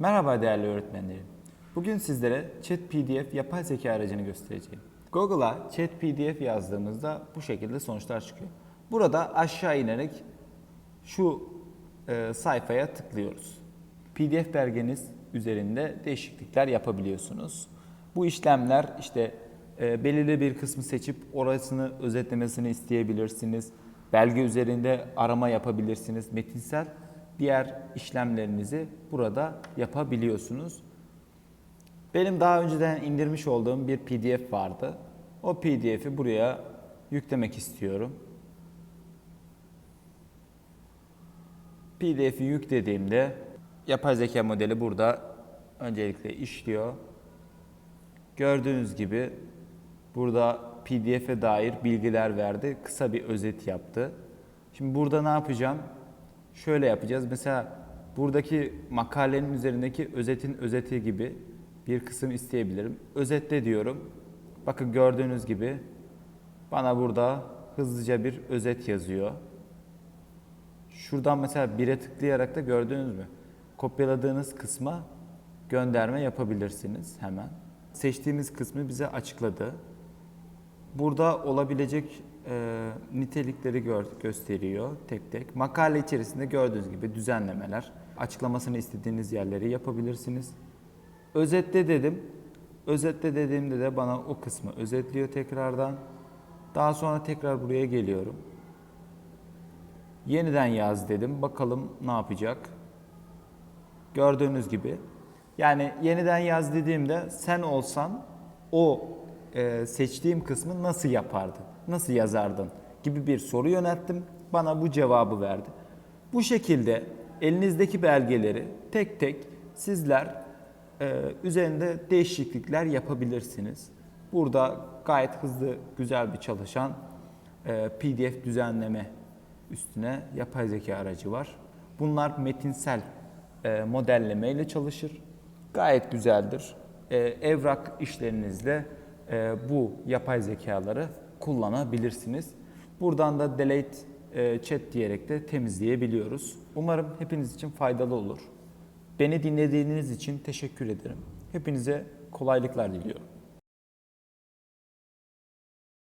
Merhaba değerli öğretmenlerim. Bugün sizlere ChatPDF yapay zeka aracını göstereceğim. Google'a ChatPDF yazdığımızda bu şekilde sonuçlar çıkıyor. Burada aşağı inerek şu e, sayfaya tıklıyoruz. PDF belgeniz üzerinde değişiklikler yapabiliyorsunuz. Bu işlemler işte e, belirli bir kısmı seçip orasını özetlemesini isteyebilirsiniz. Belge üzerinde arama yapabilirsiniz. Metinsel diğer işlemlerinizi burada yapabiliyorsunuz. Benim daha önceden indirmiş olduğum bir PDF vardı. O PDF'i buraya yüklemek istiyorum. PDF'i yüklediğimde yapay zeka modeli burada öncelikle işliyor. Gördüğünüz gibi burada PDF'e dair bilgiler verdi. Kısa bir özet yaptı. Şimdi burada ne yapacağım? Şöyle yapacağız. Mesela buradaki makalenin üzerindeki özetin özeti gibi bir kısım isteyebilirim. Özetle diyorum. Bakın gördüğünüz gibi bana burada hızlıca bir özet yazıyor. Şuradan mesela bire tıklayarak da gördünüz mü? Kopyaladığınız kısma gönderme yapabilirsiniz hemen. Seçtiğimiz kısmı bize açıkladı. Burada olabilecek e, nitelikleri gör, gösteriyor tek tek. Makale içerisinde gördüğünüz gibi düzenlemeler, açıklamasını istediğiniz yerleri yapabilirsiniz. Özetle dedim. Özetle dediğimde de bana o kısmı özetliyor tekrardan. Daha sonra tekrar buraya geliyorum. Yeniden yaz dedim. Bakalım ne yapacak. Gördüğünüz gibi. Yani yeniden yaz dediğimde sen olsan o e, seçtiğim kısmı nasıl yapardın? Nasıl yazardın? Gibi bir soru yönelttim. Bana bu cevabı verdi. Bu şekilde elinizdeki belgeleri tek tek sizler e, üzerinde değişiklikler yapabilirsiniz. Burada gayet hızlı, güzel bir çalışan e, PDF düzenleme üstüne yapay zeka aracı var. Bunlar metinsel e, modelleme ile çalışır. Gayet güzeldir. E, evrak işlerinizde e, bu yapay zekaları kullanabilirsiniz. Buradan da delete e, chat diyerek de temizleyebiliyoruz. Umarım hepiniz için faydalı olur. Beni dinlediğiniz için teşekkür ederim. Hepinize kolaylıklar diliyorum.